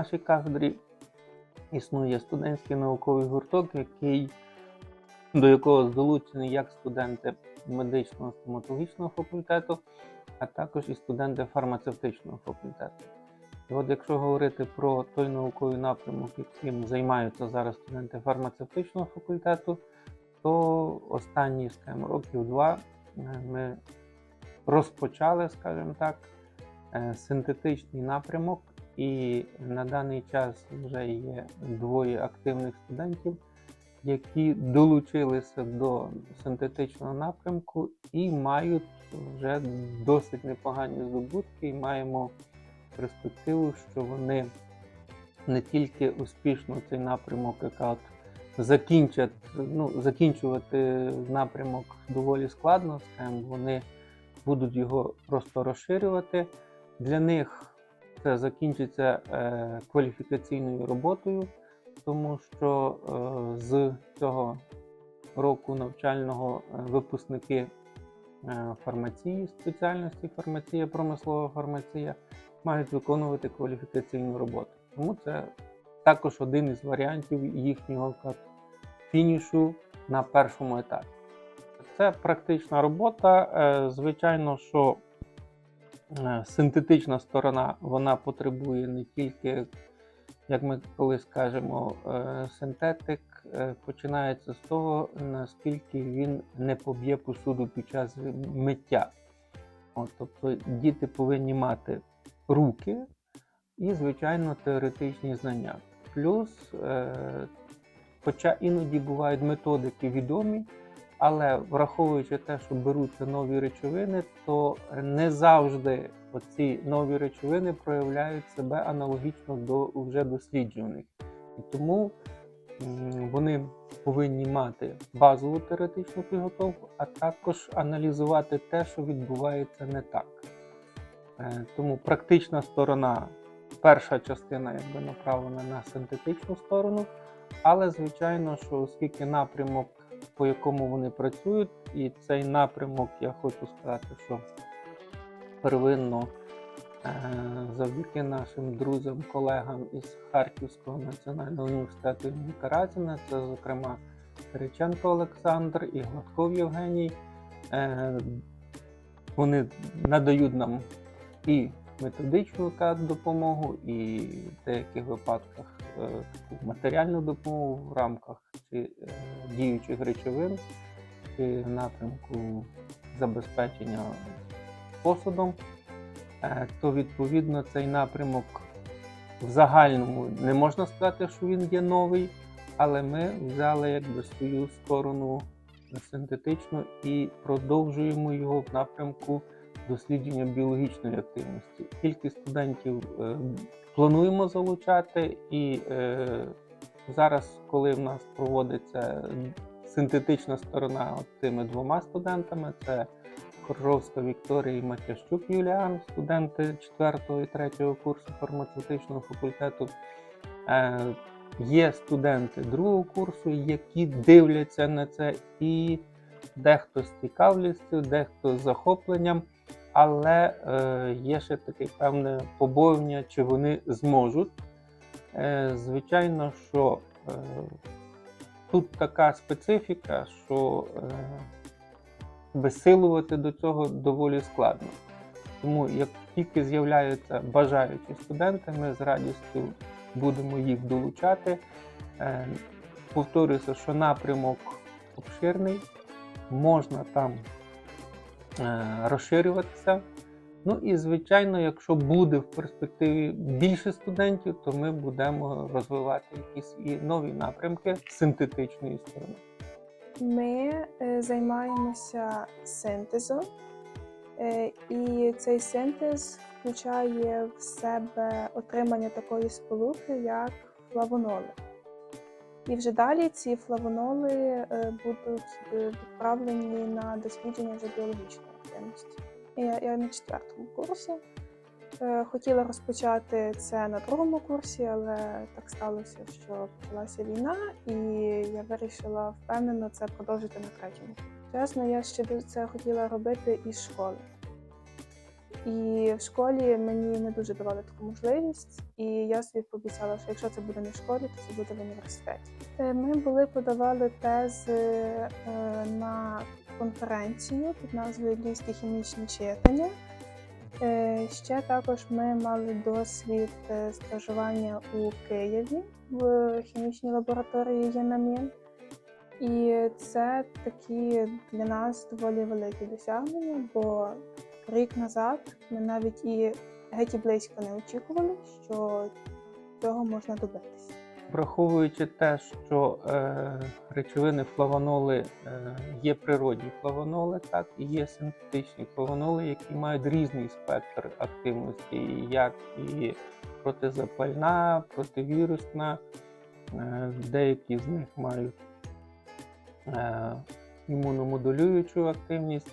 нашій кафедрі існує студентський науковий гурток, який, до якого долучені як студенти медичного стоматологічного факультету, а також і студенти фармацевтичного факультету. І от якщо говорити про той науковий напрямок, яким займаються зараз студенти фармацевтичного факультету, то останні скажімо, років два е, ми розпочали, скажімо так, е, синтетичний напрямок, і на даний час вже є двоє активних студентів, які долучилися до синтетичного напрямку і мають вже досить непогані здобутки, і маємо перспективу, що вони не тільки успішно цей напрямок, яка закінчать, ну, закінчувати напрямок доволі складно, скажімо, вони будуть його просто розширювати. Для них це закінчиться е, кваліфікаційною роботою, тому що е, з цього року навчального е, випускники е, фармації, спеціальності фармація, промислова фармація мають виконувати кваліфікаційну роботу. Тому це також один із варіантів їхнього фінішу на першому етапі. Це практична робота. Е, Звичайно, що синтетична сторона вона потребує не тільки, як ми колись кажемо, е, синтетик е, починається з того, наскільки він не поб'є посуду під час миття. От, тобто діти повинні мати руки і, звичайно, теоретичні знання. Плюс, е, хоча іноді бувають методики відомі, але враховуючи те, що беруться нові речовини, то не завжди оці нові речовини проявляють себе аналогічно до вже досліджуваних. І тому вони повинні мати базову теоретичну підготовку, а також аналізувати те, що відбувається не так. Е, Тому практична сторона, перша частина якби направлена на синтетичну сторону, але звичайно, що оскільки напрямок, по якому вони працюють, і цей напрямок, я хочу сказати, що первинно е, завдяки нашим друзям, колегам із Харківського національного університету імені це, зокрема, Кириченко Олександр і Гладков Євгеній. Е, Вони надають нам і методичну допомогу, і в деяких випадках таку матеріальну допомогу в рамках чи е, діючих речовин, чи в напрямку забезпечення посудом, Е, то відповідно цей напрямок в загальному не можна сказати, що він є новий, але ми взяли якби свою сторону синтетичну і продовжуємо його в напрямку дослідження біологічної активності. Кількість студентів е, плануємо залучати, і е, зараз, коли в нас проводиться синтетична сторона цими двома студентами, це Коржовська Вікторія і Матящук Юліан, студенти 4 і 3 курсу фармацевтичного факультету. Е, Є студенти другого курсу, які дивляться на це, і дехто з цікавістю, дехто з захопленням, але е, є ще таке певне побоювання, чи вони зможуть. Е, звичайно, що е, тут така специфіка, що е, безсилувати до цього доволі складно. Тому як тільки з'являються бажаючі студенти, ми з радістю будемо їх долучати. Е, Повторюся, що напрямок обширний, можна там розширюватися. Ну і звичайно, якщо буде в перспективі більше студентів, то ми будемо розвивати якісь і нові напрямки синтетичної сторони. Ми е, займаємося синтезом, е, і цей синтез включає в себе отримання такої сполуки, як флавоноли. І вже далі ці флавоноли е, будуть е, відправлені на дослідження вже біологічної активності. Я, я на четвертому курсі. Е, Хотіла розпочати це на другому курсі, але так сталося, що почалася війна, і я вирішила впевнено це продовжити на третьому. Чесно, я ще це хотіла робити із школи. І в школі мені не дуже давали таку можливість, і я собі пообіцяла, що якщо це буде не в школі, то це буде в університеті. Е, Ми були подавали тези е, на конференцію під назвою Львівські хімічні читання. Е, Ще також ми мали досвід е, стажування у Києві в хімічній лабораторії ЄНАМІН. І це такі для нас доволі великі досягнення, бо рік назад ми навіть і геть і близько не очікували, що цього можна добитися. Враховуючи те, що е, речовини флавоноли е, є природні флавоноли, так і є синтетичні флавоноли, які мають різний спектр активності, як і протизапальна, противірусна, е, деякі з них мають е, імуномодулюючу активність.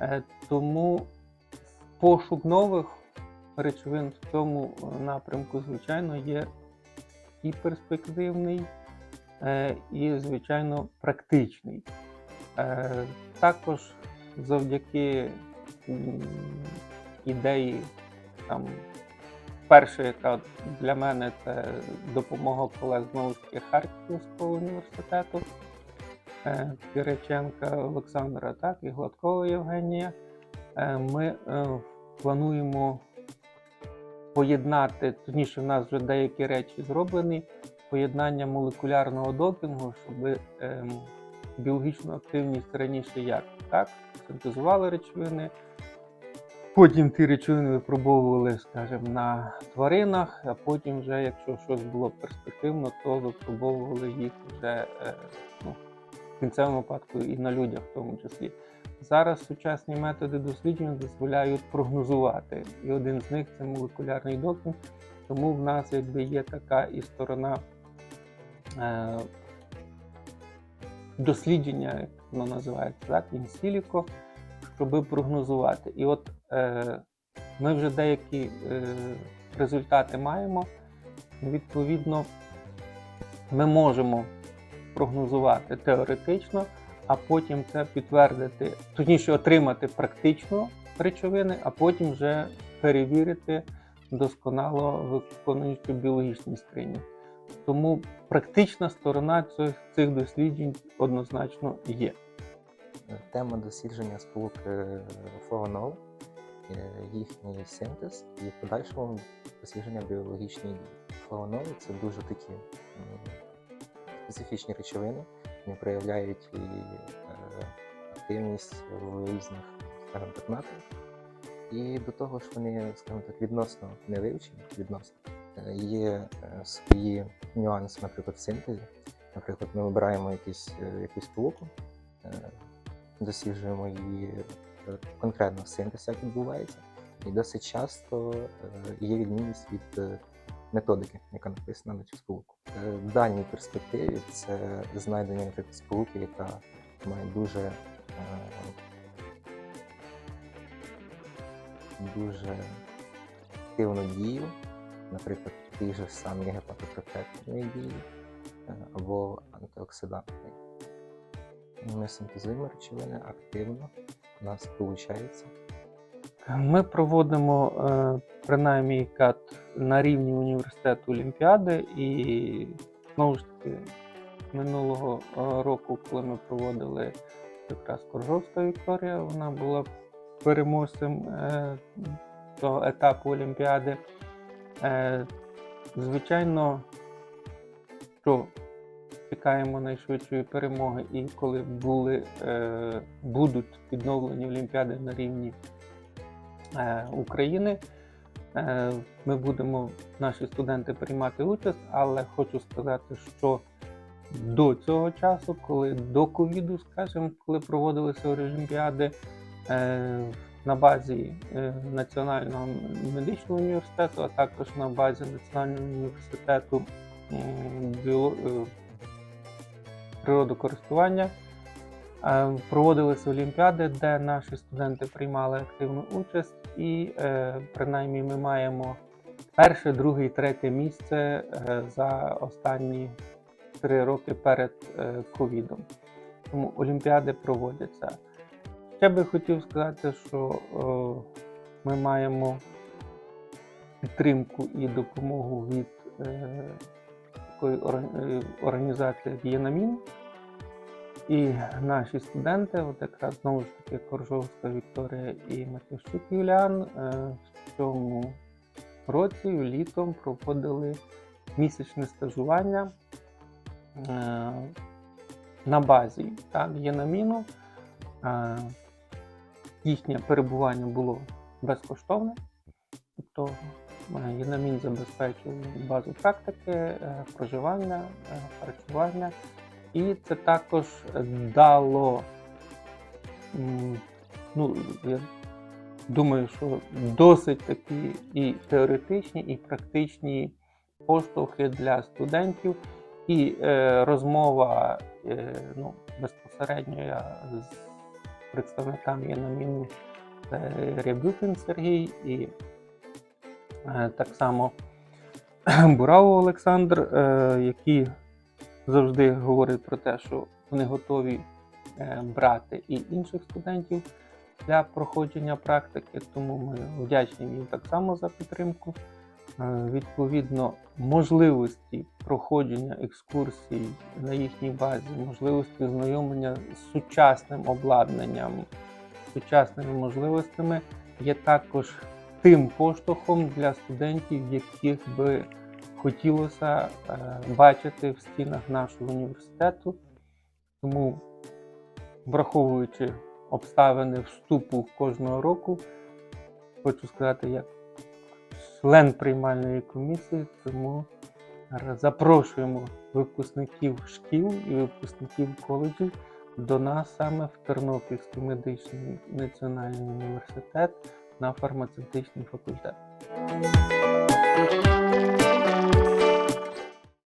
Е, тому пошук нових речовин в цьому напрямку, звичайно, є і перспективний, е, і, звичайно, практичний. Е, Також завдяки ідеї, там, перша, яка для мене це допомога колег знову ж таки Харківського університету, е, Кириченка Олександра, так, і Гладкова Євгенія. Ми плануємо поєднати, точніше, в нас вже деякі речі зроблені, поєднання молекулярного допінгу, щоб ем, біологічну активність раніше як так, синтезували речовини. Потім ті речовини випробовували, скажімо, на тваринах, а потім, вже, якщо щось було перспективно, то випробовували їх вже е, ну, в кінцевому випадку і на людях в тому числі. Зараз сучасні методи досліджень дозволяють прогнозувати, і один з них це молекулярний допінг. Тому в нас якби є така і сторона е, дослідження, як воно називається, так, інсіліко, щоб прогнозувати. І от е, ми вже деякі е, результати маємо. Відповідно, ми можемо прогнозувати теоретично, а потім це підтвердити, точніше отримати практично речовини, а потім вже перевірити досконало виконуючи біологічні скрині. Тому практична сторона цих, цих досліджень однозначно є. Тема дослідження сполук е, флавонол, е, їхній синтез і в подальшому дослідження біологічної дії. Це дуже такі специфічні речовини, вони проявляють е, активність в різних, скажімо. І до того ж вони, скажімо так, відносно не вивчені, відносно. Е, Є свої нюанси, наприклад, в синтезі. Наприклад, ми вибираємо якісь, якусь сполуку, е, досліджуємо її конкретно синтез, як відбувається, і досить часто е, є відмінність від е, методики, яка написана на цю сполуку. Е, В дальній перспективі це знайдення наприклад, сполуки, яка має дуже е, дуже активну дію, наприклад, ті ж самі гепатопротективної дії е, або антиоксидантної. Ми синтезуємо речовини активно, у нас виходить. Ми проводимо принаймні кат на рівні університету Олімпіади, і знову ж таки минулого е, року, коли ми проводили якраз Коржовська Вікторія, вона була переможцем е, того етапу Олімпіади. Е, звичайно, що чекаємо найшвидшої перемоги, і коли були, будуть відновлені Олімпіади на рівні України. Е, Ми будемо, наші студенти, приймати участь, але хочу сказати, що до цього часу, коли до ковіду, скажімо, коли проводилися Олімпіади, е, на базі е, Національного медичного університету, а також на базі Національного університету природокористування. Проводилися олімпіади, де наші студенти приймали активну участь, і е, принаймні ми маємо перше, друге і третє місце е, за останні три роки перед е, ковідом. Тому олімпіади проводяться. Ще би хотів сказати, що ми маємо підтримку і допомогу від такої організації як ЄНАМІН. І наші студенти, от якраз знову ж таки Коржовська Вікторія і Матівщук Юліан, е, в цьому році літом проводили місячне стажування е, на базі так, ЄНАМІНу. Е, Їхнє перебування було безкоштовне, тобто ЄНАМІН забезпечив базу практики, проживання, харчування. І це також дало, ну, я думаю, що досить такі і теоретичні, і практичні поштовхи для студентів. І е, розмова е, ну, безпосередньо я з представниками ЄНАМІНу це Рябюкін Сергій і е, так само Бурав Олександр, е, які завжди говорять про те, що вони готові е, брати і інших студентів для проходження практики, тому ми вдячні їм так само за підтримку. Е, Відповідно, можливості проходження екскурсій на їхній базі, можливості знайомлення з сучасним обладнанням, сучасними можливостями є також тим поштовхом для студентів, яких би хотілося е, бачити в стінах нашого університету. Тому, враховуючи обставини вступу кожного року, хочу сказати, як член приймальної комісії, тому запрошуємо випускників шкіл і випускників коледжів до нас саме в Тернопільський медичний національний університет на фармацевтичний факультет.